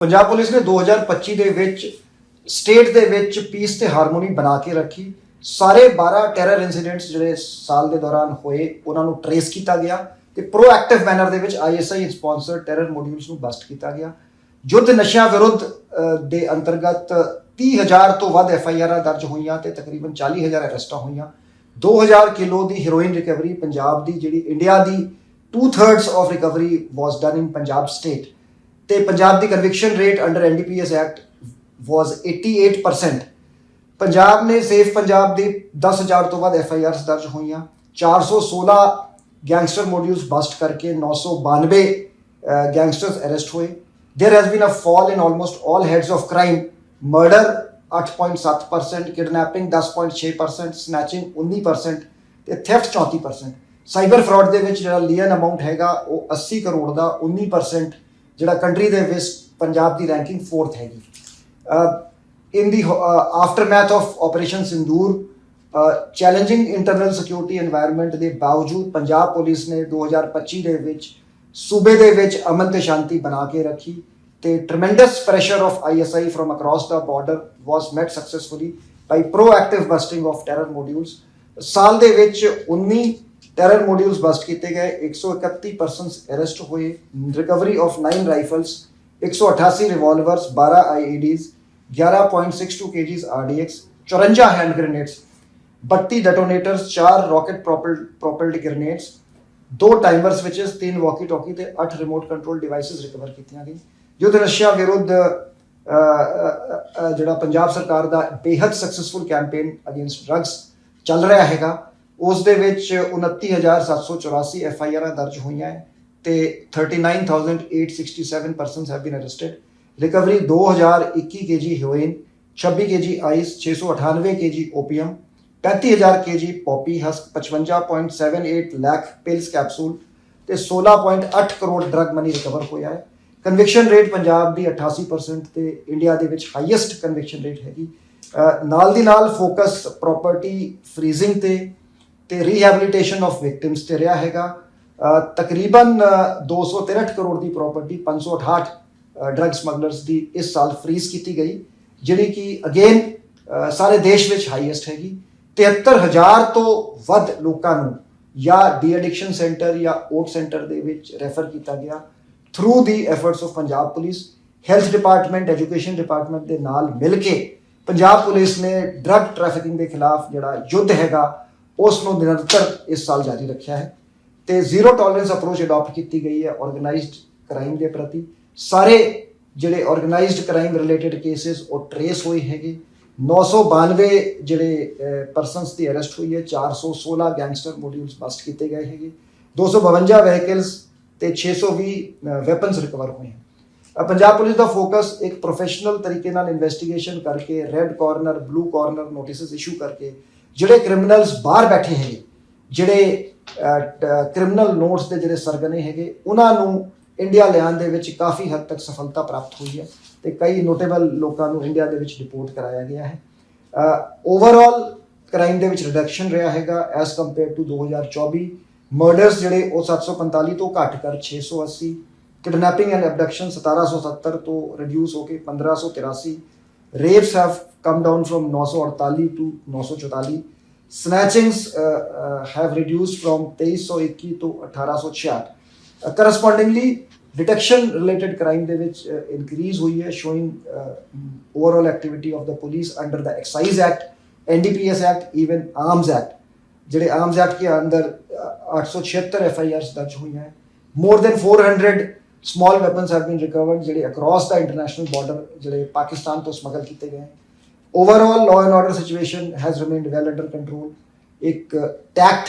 Punjab police ਨੇ 2025 ਦੇ ਵਿੱਚ ਸਟੇਟ ਦੇ ਵਿੱਚ ਪੀਸ ਤੇ ਹਾਰਮੋਨੀ ਬਣਾ ਕੇ ਰੱਖੀ। ਸਾਰੇ 12 ਟੈਰਰ ਇਨਸੀਡੈਂਟਸ ਜਿਹੜੇ ਸਾਲ ਦੇ ਦੌਰਾਨ ਹੋਏ, ਉਹਨਾਂ ਨੂੰ ਟਰੇਸ ਕੀਤਾ ਗਿਆ ਤੇ ਪ੍ਰੋਐਕਟਿਵ ਮੈਨਰ ਦੇ ਵਿੱਚ ਆਈਐਸਆਈ ਸਪਾਂਸਰਡ ਟੈਰਰ ਮੋਡਿਊਲਸ ਨੂੰ ਬਸਟ ਕੀਤਾ ਗਿਆ। ਯੁੱਧ ਨਸ਼ਿਆਂ ਵਿਰੁੱਧ ਦੇ ਅੰਤਰਗਤ 30000 ਤੋਂ ਵੱਧ ਐਫਆਈਆਰਾਂ ਦਰਜ ਹੋਈਆਂ ਤੇ ਤਕਰੀਬਨ 40000 ਅਰੈਸਟਾਂ ਹੋਈਆਂ। 2000 ਕਿਲੋ ਦੀ ਹੀਰੋਇਨ ਰਿਕਵਰੀ ਪੰਜਾਬ ਦੀ ਜਿਹੜੀ ਇੰਡੀਆ ਦੀ 2/3 of recovery was done in Punjab state ਤੇ ਪੰਜਾਬ ਦੀ conviction rate under NDPS act was 88% Punjab ਨੇ ਸੇਫ ਪੰਜਾਬ ਦੀ 10000 ਤੋਂ ਵੱਧ ਐੱਫ ਆਈ ਆਰਸ ਦਰਜ ਹੋਈਆਂ। 416 ਗੈਂਗਸਟਰ ਮੋਡਿਊਲਸ ਬਸਟ ਕਰਕੇ 992 ਗੈਂਗਸਟਰਸ ਅਰੈਸਟ ਹੋਏ। There has been a fall in almost all heads of crime murder 8.7% kidnapping 10.6% snatching 19% ਤੇ theft 34% cyber fraud ਦੇ ਵਿੱਚ ਜਿਹੜਾ ਲੀਅਨ ਅਮਾਉਂਟ ਹੈਗਾ, ਉਹ 80 ਕਰੋੜ ਦਾ 19% ਜਿਹੜਾ ਕੰਟਰੀ ਦੇ ਵਿੱਚ ਪੰਜਾਬ ਦੀ ਰੈਂਕਿੰਗ 4th ਹੈਗੀ in the aftermath of operation Sindoor challenging internal security environment ਦੇ ਬਾਵਜੂਦ ਪੰਜਾਬ ਪੁਲਿਸ ਨੇ 2025 ਦੇ ਵਿੱਚ ਸੂਬੇ ਦੇ ਵਿੱਚ ਅਮਨ ਤੇ ਸ਼ਾਂਤੀ ਬਣਾ ਕੇ ਰੱਖੀ ਤੇ tremendous pressure of ISI from across the border was met successfully by proactive busting of terror modules ਸਾਲ ਦੇ ਵਿੱਚ 19 ਟੈਰਰ ਮੋਡਿਊਲਸ ਬਸਟ ਕੀਤੇ ਗਏ 131 ਪਰਸਨਸ ਅਰੈਸਟ ਹੋਏ recovery of 9 rifles 188 revolvers 12 IEDs 11.62 KGs RDX 54 hand grenades 32 detonators 4 rocket propelled grenades ਦੋ timer switches ਤਿੰਨ walkie talkie ਤੇ 8 remote control devices recover ਕੀਤੀਆਂ ਗਈਆਂ। ਯੁੱਧ ਰਸ਼ੀਆ ਵਿਰੁੱਧ ਜਿਹੜਾ ਪੰਜਾਬ ਸਰਕਾਰ ਦਾ ਬੇਹੱਦ ਸਕਸੈਸਫੁਲ ਕੈਂਪੇਨ ਅਗੇਂਸਟ ਡਰੱਗਸ ਚੱਲ ਰਿਹਾ ਹੈਗਾ ਉਸ ਦੇ ਵਿੱਚ 29784 ਐਫ ਆਈ ਆਰਾਂ ਦਰਜ ਹੋਈਆਂ ਹੈ ਤੇ 39867 persons have been arrested recovery 2021 KG heroin 26 KG ice 698 KG opium 35000 KG poppy husk 55.78 lakh pills capsule ਤੇ 16.8 ਕਰੋੜ ਡਰਗ ਮਨੀ ਰਿਕਵਰ ਹੋਇਆ ਹੈ। ਕਨਵਿਕਸ਼ਨ ਰੇਟ ਪੰਜਾਬ ਦੀ 88% ਤੇ ਇੰਡੀਆ ਦੇ ਵਿੱਚ ਹਾਈਐਸਟ ਕਨਵਿਕਸ਼ਨ ਰੇਟ ਹੈਗੀ। ਨਾਲ ਦੀ ਨਾਲ ਫੋਕਸ ਪ੍ਰਾਪਰਟੀ ਫਰੀਜ਼ਿੰਗ ਤੇ ਤੇ ਰੀਹੈਬਿਲਿਟੇਸ਼ਨ ਆਫ ਵਿਕਟਿਮਸ ਤੇ ਰਿਹਾ ਹੈਗਾ। ਅਹ ਤਕਰੀਬਨ, ਅਹ 263 ਕਰੋੜ ਦੀ ਪ੍ਰਾਪਰਟੀ 568 ਡਰੱਗ ਸਮਗਲਰਸ ਦੀ ਇਸ ਸਾਲ ਫਰੀਜ਼ ਕੀਤੀ ਗਈ, ਜਿਹੜੀ ਕਿ ਅਗੇਨ ਸਾਰੇ ਦੇਸ਼ ਵਿੱਚ ਹਾਈਐਸਟ ਹੈਗੀ। 73000 ਤੋਂ ਵੱਧ ਲੋਕਾਂ ਨੂੰ ਜਾਂ ਡੀ ਐਡਿਕਸ਼ਨ ਸੈਂਟਰ ਜਾਂ ਓਟ ਸੈਂਟਰ ਦੇ ਵਿੱਚ ਰੈਫਰ ਕੀਤਾ ਗਿਆ। Through the efforts of Punjab police health department education department ਦੇ ਨਾਲ ਮਿਲ ਕੇ ਪੰਜਾਬ ਪੁਲਿਸ ਨੇ ਡਰੱਗ ਟ੍ਰੈਫਿਕਿੰਗ ਦੇ ਖਿਲਾਫ ਜਿਹੜਾ ਯੁੱਧ ਹੈਗਾ ਉਸ ਨੂੰ ਨਿਰੰਤਰ ਇਸ ਸਾਲ ਜਾਰੀ ਰੱਖਿਆ ਹੈ ਤੇ ਜ਼ੀਰੋ ਟੋਲਰੈਂਸ ਅਪਰੋਚ ਅਡਾਪਟ ਕੀਤੀ ਗਈ ਹੈ ਆਰਗੇਨਾਈਜ਼ਡ ਕ੍ਰਾਈਮ ਦੇ ਪ੍ਰਤੀ। ਸਾਰੇ ਜਿਹੜੇ ਆਰਗੇਨਾਈਜ਼ਡ ਕ੍ਰਾਈਮ ਰਿਲੇਟਡ ਕੇसेस ਉਹ ਟਰੇਸ ਹੋਏ ਹੈਗੇ। 992 ਜਿਹੜੇ ਪਰਸਨਸ ਦੀ ਅਰੈਸਟ ਹੋਈ ਹੈ 416 ਗੈਂਗਸਟਰ ਮੋਡਿਊਲਸ ਬਸਟ ਕੀਤੇ ਗਏ ਹੈਗੇ। 252 ਵਹੀਕਲਸ ਤੇ 620 ਵੈਪਨਸ ਰਿਕਵਰ ਹੋਏ ਹਨ। ਪੰਜਾਬ ਪੁਲਿਸ ਦਾ ਫੋਕਸ ਇੱਕ ਪ੍ਰੋਫੈਸ਼ਨਲ ਤਰੀਕੇ ਨਾਲ ਇਨਵੈਸਟੀਗੇਸ਼ਨ ਕਰਕੇ red corner blue corner notices issue ਕਰਕੇ ਜਿਹੜੇ ਕ੍ਰਿਮੀਨਲਸ ਬਾਹਰ ਬੈਠੇ ਹੈਗੇ, ਜਿਹੜੇ ਕ੍ਰਿਮੀਨਲ ਨੋਟਸ ਦੇ ਜਿਹੜੇ ਸਰਗਨੇ ਹੈਗੇ, ਉਹਨਾਂ ਨੂੰ ਇੰਡੀਆ ਲਿਆਉਣ ਦੇ ਵਿੱਚ ਕਾਫੀ ਹੱਦ ਤੱਕ ਸਫਲਤਾ ਪ੍ਰਾਪਤ ਹੋਈ ਹੈ ਤੇ ਕਈ ਨੋਟੇਬਲ ਲੋਕਾਂ ਨੂੰ ਇੰਡੀਆ ਦੇ ਵਿੱਚ ਡਿਪੋਰਟ ਕਰਾਇਆ ਗਿਆ ਹੈ। ਓਵਰਆਲ ਕ੍ਰਾਈਮ ਦੇ ਵਿੱਚ ਰਿਡਕਸ਼ਨ ਰਿਹਾ ਹੈਗਾ ਐਸ ਕੰਪੇਅਰ ਟੂ 2024 ਮਰਡਰਸ ਜਿਹੜੇ ਉਹ 745 ਤੋਂ ਘੱਟ ਕਰ 680 ਕਿਡਨੈਪਿੰਗ ਐਂਡ ਐਬਡਕਸ਼ਨ 1770 ਤੋਂ ਰਿਡਿਊਸ ਹੋ ਕੇ 1583 rapes have come down from 948 to 944 snatchings uh, uh, have reduced from 2321 ਤੋਂ 1866 uh, correspondingly detection related crime ਦੇ ਵਿੱਚ uh, increase ਹੋਈ ਹੈ showing uh, overall activity of the police under the excise act ndps act even arms act ਜਿਹੜੇ arms act ਕੇ ਅੰਦਰ uh, 876 F I Rs ਦਰਜ ਹੋਈਆਂ ਹੈ more than 400 small weapons have been recovered ਜਿਹੜੇ across the international border ਜਿਹੜੇ ਪਾਕਿਸਤਾਨ ਤੋਂ smuggle ਕੀਤੇ ਗਏ। Overall law and order situation has remained well under control intact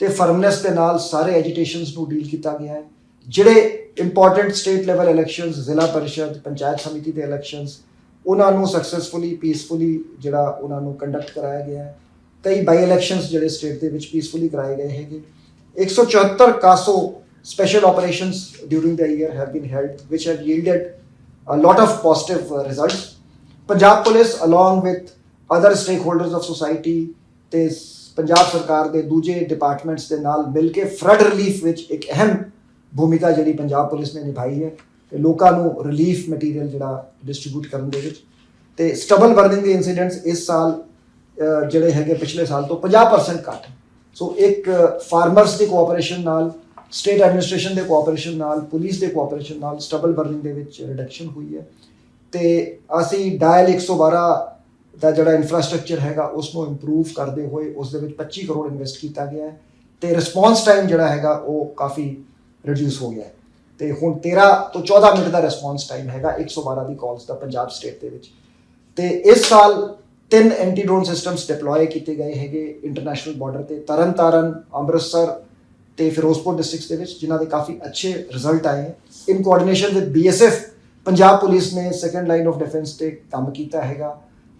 ਤੇ ਫਰਮਨੈਸ ਦੇ ਨਾਲ ਸਾਰੇ ਐਜੀਟੇਸ਼ਨਸ ਨੂੰ ਡੀਲ ਕੀਤਾ ਗਿਆ ਹੈ। ਜਿਹੜੇ ਇੰਪੋਰਟੈਂਟ ਸਟੇਟ ਲੈਵਲ ਇਲੈਕਸ਼ਨਸ ਜ਼ਿਲ੍ਹਾ ਪਰਿਸ਼ਦ, ਪੰਚਾਇਤ ਸਮਿਤੀ ਦੇ ਇਲੈਕਸ਼ਨਸ ਉਹਨਾਂ ਨੂੰ ਸਕਸੈਸਫੁਲੀ ਪੀਸਫੁਲੀ ਜਿਹੜਾ ਉਹਨਾਂ ਨੂੰ ਕੰਡਕਟ ਕਰਾਇਆ ਗਿਆ ਹੈ। ਕਈ ਬਾਈ ਇਲੈਕਸ਼ਨਸ ਜਿਹੜੇ ਸਟੇਟ ਦੇ ਵਿੱਚ ਪੀਸਫੁਲੀ ਕਰਾਏ ਗਏ ਹੈਗੇ। 174 CASO special operations during the year have been held, which have yielded a lot of positive results. Punjab police along with other stakeholders of society ਤੇ ਸ- ਪੰਜਾਬ ਸਰਕਾਰ ਦੇ ਦੂਜੇ ਡਿਪਾਰਟਮੈਂਟਸ ਦੇ ਨਾਲ ਮਿਲ ਕੇ ਫਲੱਡ ਰਿਲੀਫ ਵਿੱਚ ਇੱਕ ਅਹਿਮ ਭੂਮਿਕਾ ਜਿਹੜੀ ਪੰਜਾਬ ਪੁਲਿਸ ਨੇ ਨਿਭਾਈ ਹੈ ਤੇ ਲੋਕਾਂ ਨੂੰ ਰਿਲੀਫ ਮਟੀਰੀਅਲ ਜਿਹੜਾ ਡਿਸਟ੍ਰੀਬਿਊਟ ਕਰਨ ਦੇ ਵਿੱਚ ਤੇ ਸਟਬਲ ਬਰਨਿੰਗ ਦੇ ਇਨਸੀਡੈਂਟਸ ਇਸ ਸਾਲ ਜਿਹੜੇ ਹੈਗੇ ਪਿਛਲੇ ਸਾਲ ਤੋਂ 50% ਘੱਟ ਸੋ ਇੱਕ ਫਾਰਮਰਸ ਦੀ ਕੋਆਪਰੇਸ਼ਨ ਨਾਲ ਸਟੇਟ ਐਡਮਿਨਿਸਟ੍ਰੇਸ਼ਨ ਦੇ ਕੋਆਪਰੇਸ਼ਨ ਨਾਲ ਪੁਲਿਸ ਦੇ ਕੋਆਪਰੇਸ਼ਨ ਨਾਲ ਸਟਬਲ ਬਰਨਿੰਗ ਦੇ ਵਿੱਚ ਰਿਡਕਸ਼ਨ ਹੋਈ ਹੈ। ਤੇ ਅਸੀਂ ਡਾਇਲ 112 ਦਾ ਜਿਹੜਾ ਇਨਫਰਾਸਟ੍ਰਕਚਰ ਹੈਗਾ ਉਸ ਨੂੰ ਇੰਪਰੂਵ ਕਰਦੇ ਹੋਏ ਉਸ ਦੇ ਵਿੱਚ 25 ਕਰੋੜ ਇਨਵੈਸਟ ਕੀਤਾ ਗਿਆ ਹੈ। ਤੇ ਰਿਸਪੌਂਸ ਟਾਈਮ ਜਿਹੜਾ ਹੈਗਾ, ਉਹ ਕਾਫੀ ਰਿਡਿਊਸ ਹੋ ਗਿਆ ਹੈ। ਤੇ ਹੁਣ 13 ਤੋਂ 14 ਮਿੰਟ ਦਾ ਰਿਸਪੌਂਸ ਟਾਈਮ ਹੈਗਾ 112 ਦੀ ਕਾਲਸ ਦਾ ਪੰਜਾਬ ਸਟੇਟ ਦੇ ਵਿੱਚ। ਤੇ ਇਸ ਸਾਲ ਤਿੰਨ ਐਂਟੀ ਡਰੋਨ ਸਿਸਟਮਸ ਡਿਪਲੋਏ ਕੀਤੇ ਗਏ ਹੈਗੇ ਇੰਟਰਨੈਸ਼ਨਲ ਬਾਰਡਰ ਤੇ ਤਰਨਤਾਰਨ, ਅੰਮ੍ਰਿਤਸਰ ਤੇ ਫਿਰੋਜ਼ਪੁਰ ਡਿਸਟ੍ਰਿਕਟਸ ਦੇ ਵਿੱਚ ਜਿਨ੍ਹਾਂ ਦੇ ਕਾਫੀ ਅੱਛੇ ਰਿਜ਼ਲਟ ਆਏ ਹੈ। In coordination with BSF Punjab police ਨੇ ਸੈਕੰਡ ਲਾਈਨ ਆਫ ਡਿਫੈਂਸ ਤੇ ਕੰਮ ਕੀਤਾ ਹੈਗਾ।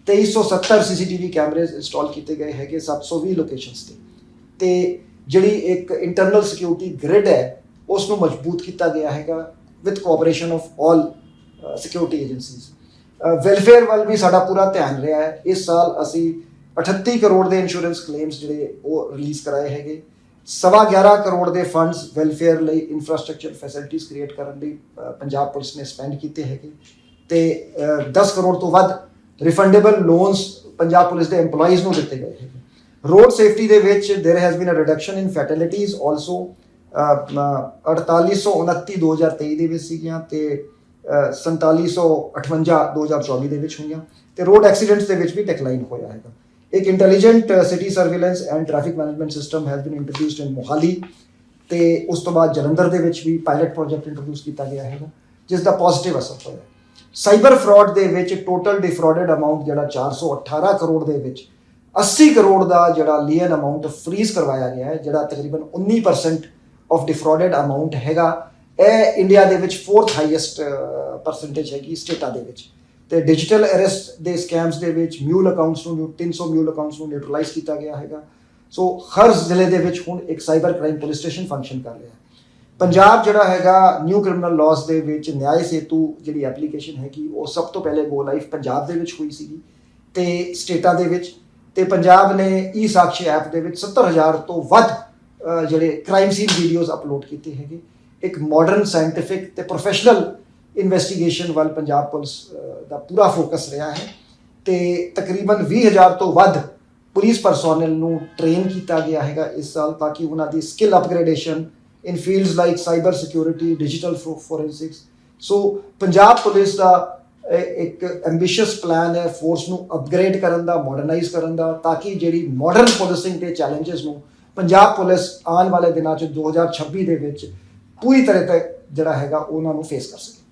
2370 ਸੀਸੀਟੀਵੀ ਕੈਮਰੇਜ਼ ਇੰਸਟਾਲ ਕੀਤੇ ਗਏ ਹੈਗੇ 720 ਲੋਕੇਸ਼ਨਸ ਤੇ। ਤੇ ਜਿਹੜੀ ਇੱਕ ਇੰਟਰਨਲ ਸਿਕਿਉਰਿਟੀ ਗ੍ਰਿਡ ਹੈ ਉਸ ਨੂੰ ਮਜ਼ਬੂਤ ਕੀਤਾ ਗਿਆ ਹੈਗਾ with cooperation of all security agencies welfare ਵੱਲ ਵੀ ਸਾਡਾ ਪੂਰਾ ਧਿਆਨ ਰਿਹਾ ਹੈ। ਇਸ ਸਾਲ ਅਸੀਂ 38 ਕਰੋੜ ਦੇ ਇੰਸ਼ੋਰੈਂਸ ਕਲੇਮਸ ਜਿਹੜੇ ਉਹ ਰਿਲੀਜ਼ ਕਰਾਏ ਹੈਗੇ। ਸਵਾ 11 ਕਰੋੜ ਦੇ ਫੰਡਸ ਵੈਲਫੇਅਰ ਲਈ ਇਨਫਰਾਸਟ੍ਰਕਚਰ ਫੈਸਿਲਿਟੀਜ਼ ਕ੍ਰੀਏਟ ਕਰਨ ਲਈ ਅ, ਪੰਜਾਬ ਪੁਲਿਸ ਨੇ ਸਪੈਂਡ ਕੀਤੇ ਹੈਗੇ ਤੇ ਅ, 10 ਕਰੋੜ ਤੋਂ ਵੱਧ ਰਿਫੰਡੇਬਲ ਲੋਨਸ ਪੰਜਾਬ ਪੁਲਿਸ ਦੇ EMPLOYEES ਨੂੰ ਦਿੱਤੇ ਗਏ ਹੈਗੇ ਰੋਡ ਸੇਫਟੀ ਦੇ ਵਿੱਚ there has been uh reduction in fatalities also 4829 2023 ਦੇ ਵਿੱਚ ਸੀਗੀਆਂ ਤੇ ਅ, 4758 2024 ਦੇ ਵਿੱਚ ਹੋਈਆਂ ਤੇ ਰੋਡ ਐਕਸੀਡੈਂਟਸ ਦੇ ਵਿੱਚ ਵੀ ਡਿਕਲਾਈਨ ਹੋਇਆ ਹੈਗਾ ਇੱਕ intelligent city surveillance and traffic management system has been introduced in Mohali ਤੇ ਉਸ ਤੋਂ ਬਾਅਦ ਜਲੰਧਰ ਦੇ ਵਿੱਚ ਵੀ ਪਾਇਲਟ ਪ੍ਰੋਜੈਕਟ ਇੰਟਰੋਡਿਊਸ ਕੀਤਾ ਗਿਆ ਹੈਗਾ, ਜਿਸ ਦਾ ਪੋਜ਼ਿਟਿਵ ਅਸਰ ਹੋਇਆ। ਸਾਈਬਰ ਫਰਾਡ ਦੇ ਵਿੱਚ ਟੋਟਲ ਡਿਫਰਾਡਡ ਅਮਾਉਂਟ ਜਿਹੜਾ 418 ਕਰੋੜ ਦੇ ਵਿੱਚ 80 ਕਰੋੜ ਦਾ ਜਿਹੜਾ ਲੀਅਨ ਅਮਾਉਂਟ ਫ੍ਰੀਜ਼ ਕਰਵਾਇਆ ਗਿਆ ਹੈ, ਜਿਹੜਾ ਤਕਰੀਬਨ 19% ਆਫ ਡਿਫਰਾਡਡ ਅਮਾਉਂਟ ਹੈਗਾ। ਇਹ ਇੰਡੀਆ ਦੇ ਵਿੱਚ ਫੋਰਥ ਹਾਈਐਸਟ ਪਰਸੈਂਟੇਜ ਹੈਗੀ ਸਟੇਟਾਂ ਦੇ ਵਿੱਚ। ਤੇ ਡਿਜੀਟਲ ਅਰੈਸਟ ਦੇ ਸਕੈਮਸ ਦੇ ਵਿੱਚ ਮਿਊਲ ਅਕਾਊਂਟਸ ਨੂੰ 300 ਮਿਊਲ ਅਕਾਊਂਟਸ ਨੂੰ ਨਿਊਟਰਲਾਈਜ਼ ਕੀਤਾ ਗਿਆ ਹੈਗਾ। ਸੋ ਹਰ ਜ਼ਿਲ੍ਹੇ ਦੇ ਵਿੱਚ ਹੁਣ ਇੱਕ cyber crime police station function ਕਰ ਰਿਹਾ ਹੈ। ਪੰਜਾਬ ਜਿਹੜਾ ਹੈਗਾ ਨਿਊ ਕ੍ਰਿਮੀਨਲ ਲਾਜ਼ ਦੇ ਵਿੱਚ ਨਿਆਂ ਸੇਤੂ ਜਿਹੜੀ ਐਪਲੀਕੇਸ਼ਨ ਹੈਗੀ, ਉਹ ਸਭ ਤੋਂ ਪਹਿਲੇ ਗੋ ਲਾਈਫ ਪੰਜਾਬ ਦੇ ਵਿੱਚ ਹੋਈ ਸੀਗੀ ਤੇ ਸਟੇਟਾਂ ਦੇ ਵਿੱਚ। ਤੇ ਪੰਜਾਬ ਨੇ ਈ ਸਾਕਸ਼ੀ ਐਪ ਦੇ ਵਿੱਚ 70000 ਤੋਂ ਵੱਧ ਜਿਹੜੇ ਕ੍ਰਾਈਮ ਸੀਨ ਵੀਡੀਓਜ਼ ਅਪਲੋਡ ਕੀਤੇ ਹੈਗੇ। ਇੱਕ ਮਾਡਰਨ ਸਾਇੰਟਿਫਿਕ ਤੇ ਪ੍ਰੋਫੈਸ਼ਨਲ ਇਨਵੈਸਟੀਗੇਸ਼ਨ ਵੱਲ ਪੰਜਾਬ ਪੁਲਿਸ ਦਾ ਪੂਰਾ ਫੋਕਸ ਰਿਹਾ ਹੈ। ਤੇ ਤਕਰੀਬਨ 20000 ਤੋਂ ਵੱਧ ਪੁਲਿਸ ਪਰਸੋਨਲ ਨੂੰ ਟ੍ਰੇਨ ਕੀਤਾ ਗਿਆ ਹੈਗਾ ਇਸ ਸਾਲ ਤਾਂ ਕਿ ਉਹਨਾਂ ਦੀ skill upgradation in fields like cyber security digital forensics so Punjab police ਦਾ ਇੱਕ ਐਂਬੀਸ਼ੀਅਸ ਪਲਾਨ ਹੈ ਫੋਰਸ ਨੂੰ ਅਪਗ੍ਰੇਡ ਕਰਨ ਦਾ ਮਾਡਰਨਾਈਜ਼ ਕਰਨ ਦਾ, ਤਾਂ ਕਿ ਜਿਹੜੀ ਮਾਡਰਨ ਪੁਲਿਸਿੰਗ ਦੇ ਚੈਲੰਜਸ ਨੂੰ ਪੰਜਾਬ ਪੁਲਿਸ ਆਉਣ ਵਾਲੇ ਦਿਨਾਂ 'ਚ 2026 ਦੇ ਵਿੱਚ ਪੂਰੀ ਤਰ੍ਹਾਂ ਤੇ ਜਿਹੜਾ ਹੈਗਾ ਉਹਨਾਂ ਨੂੰ ਫੇਸ ਕਰ ਸਕੇ।